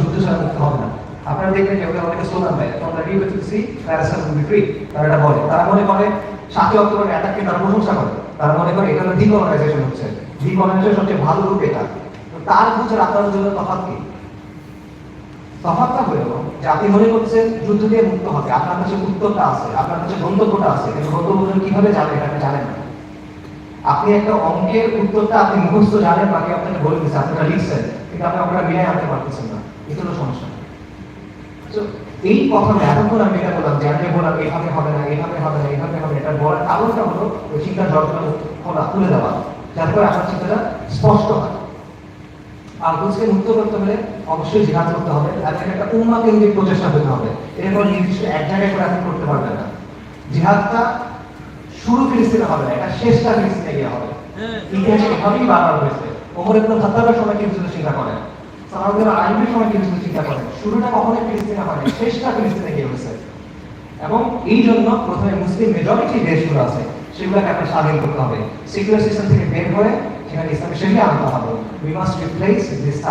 যুদ্ধ না। আপনারা দেখবেন তারা বুঝে আপনার জন্য তফাৎ কি? তফাৎটা হলো যে আপনি মনে করছেন যুদ্ধ দিয়ে মুক্ত হবে। আপনার কাছে উত্তরটা আছে, আপনার কাছে গন্তব্যটা আছে, কিন্তু গন্তব্য কীভাবে যাবে এটা জানেন না। আপনি একটা অঙ্কের উত্তরটা আপনি মুখস্থ জানেন, বাকি আপনাকে বলে দিচ্ছে। আপনারা লিখছেন কিন্তু আপনি আপনারা মিলাই আনতে পারতেছেন না। হলো সমস্যা এই কথা এতক্ষণ আমি এটা বললাম যে আমি বললাম এভাবে হবে না এভাবে হবে না এভাবে হবে এটা বলার কারণটা হলো ওই চিন্তার জটটা খোলা তুলে দেওয়া। যাতে করে আপনার চিন্তাটা স্পষ্ট হয়। আলগুজকে মুক্ত করতে হলে অবশ্যই জিহাদ করতে হবে এবং একটা উম্মা কেন্দ্রিক প্রচেষ্টা হতে হবে। এরপর নির্দিষ্ট এক জায়গায় করে আপনি করতে পারবেন না। জিহাদটা শুরু ফিলিস্তিনে হবে না এটা শেষটা ফিলিস্তিনে গিয়ে হবে। ইতিহাসে এভাবেই বারবার হয়েছে। ওমর ইবনে খাত্তাবের সময় কিন্তু চিন্তা করেন। সময় কিন্তু চিন্তা শুরুটা কখনোই ফিলিস্তিনে হয় না, শেষটা ফিলিস্তিনে গিয়ে হয়েছে। এবং এই জন্য প্রথমে মুসলিম মেজরিটি দেশগুলো আছে সেগুলোকে আপনার স্বাধীন করতে হবে। সেকুলার সিস্টেম থেকে বের হয়ে সেখানে আনতে হবে। We must replace this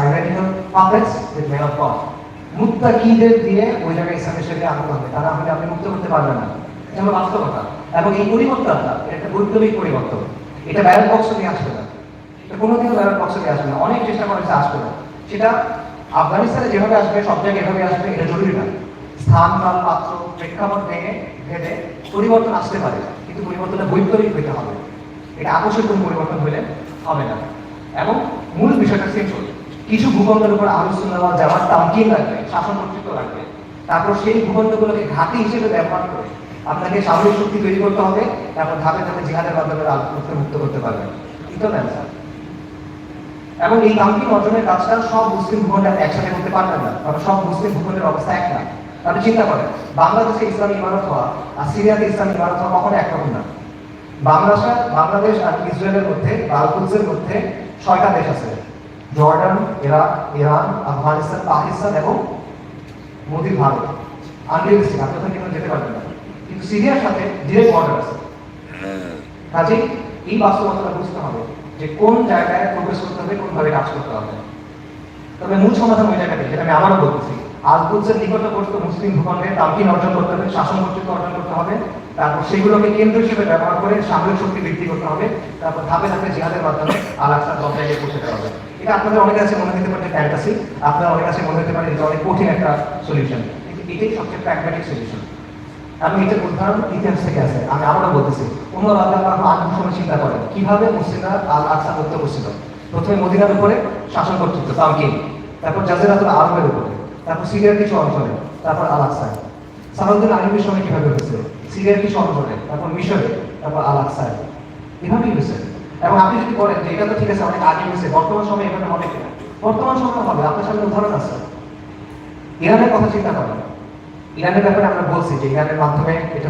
puppets with of মুত্তাকিদের দিয়ে ওই জায়গায় ইসলামের সেরিয়া আনতে হবে। তারা আপনি আপনি মুক্ত করতে পারবেন না। এটা হলো বাস্তবতা। এবং এই পরিবর্তনটা একটা বৈপ্লবিক পরিবর্তন। এটা ব্যালট বক্স নিয়ে আসবে না। এটা কোনোদিনও ব্যালট বক্স নিয়ে আসবে না। অনেক চেষ্টা করেছে আসবে না। সেটা আফগানিস্তানে যেভাবে আসবে, সব জায়গায় এভাবে আসবে, এটা জরুরি না। স্থান, কাল, পাত্র, প্রেক্ষাপট ভেঙে, ভেদে পরিবর্তন আসতে পারে, কিন্তু পরিবর্তনটা বৈপ্লবিক হইতে হবে। এটা আকস্মিক কোনো পরিবর্তন হইলে হবে না। এবং মূল বিষয়টা সিম্পল কিছু ভূখণ্ডের উপর আলোচনা যাওয়ার তামকিন লাগবে শাসন কর্তৃত্ব লাগবে তারপর সেই ভূখণ্ডগুলোকে ঘাঁটি হিসেবে ব্যবহার করে আপনাকে সামরিক শক্তি তৈরি করতে হবে, তারপর ধাপে ধাপে জিহাদের মাধ্যমে মুক্ত করতে পারবেন অ্যান্সার এবং এই তামকিন অর্জনের কাজটা সব মুসলিম ভূখণ্ডে একসাথে করতে পারবেন না। কারণ সব মুসলিম ভূখণ্ডের অবস্থা এক না। আপনি চিন্তা করেন বাংলাদেশে ইসলামী ইমারত হওয়া আর সিরিয়াতে ইসলামী ইমারত হওয়া কখনো একরকম না। বাংলাদেশ বাংলাদেশ আর ইসরায়েলের মধ্যে বালকুলসের মধ্যে ছয়টা দেশ আছে। Jordan Iraq Iran Afghanistan Pakistan এবং মোদির ভারত। আনরিয়ালিস্টিক আপনি ওখানে যেতে পারবেন না। কিন্তু সিরিয়ার সাথে ডিরেক্ট বর্ডার আছে। কাজেই এই বাস্তবতাটা বুঝতে হবে যে কোন জায়গায় প্রবেশ করতে হবে, কোনভাবে কাজ করতে হবে। তবে মূল সমাধান ওই জায়গাতে যেটা আমি আবারও বলতেছি। আলকুদসের নিকটবর্তী মুসলিম ভূখণ্ডে তামকিন অর্জন করতে হবে, শাসন কর্তৃত্ব অর্জন করতে হবে। তারপর সেগুলোকে কেন্দ্র হিসেবে ব্যবহার করে সামরিক শক্তি বৃদ্ধি করতে হবে। তারপর ধাপে ধাপে জিহাদের মাধ্যমে আল আকসার জায়গায় পৌঁছাতে হবে। এটা আপনাদের অনেক কাছে মনে হতে পারে ফ্যান্টাসি আপনার অনেক কাছে মনে হতে পারে এটা অনেক কঠিন একটা সলিউশন কিন্তু এটাই সবচেয়ে প্র্যাগম্যাটিক সলিউশন আমি এটার উদাহরণ ইতিহাস থেকে আছে। আমি আবারও বলতেছি উমর আল্লাহ আগে সময় চিন্তা করেন কীভাবে মুসলিমরা আল আকসা মুক্ত করছিল প্রথমে মদিনার উপরে শাসন কর্তৃত্ব তামকিন তারপর জাজিরাতুল আরবের উপরে। তারপর সিরিয়ার কিছু অঞ্চলে, তারপর আল আকসায়। সালাউদ্দিন আইবির সময় কীভাবে হয়েছে? সিরিয়ার কিছু অঞ্চলে, তারপর মিশরে, তারপর আল আকসায়। এভাবেই হয়েছে। এবং আপনি যদি বলেন যে এটা তো ঠিক আছে, অনেক আগে হয়েছে, বর্তমান সময় হবে কিনা? বর্তমান সময় হবে, আপনার সামনে উদাহরণ আছে। ইরানের কথা চিন্তা করেন। ইরানের ব্যাপারে আমরা বলছি যে ইরানের মাধ্যমে এটা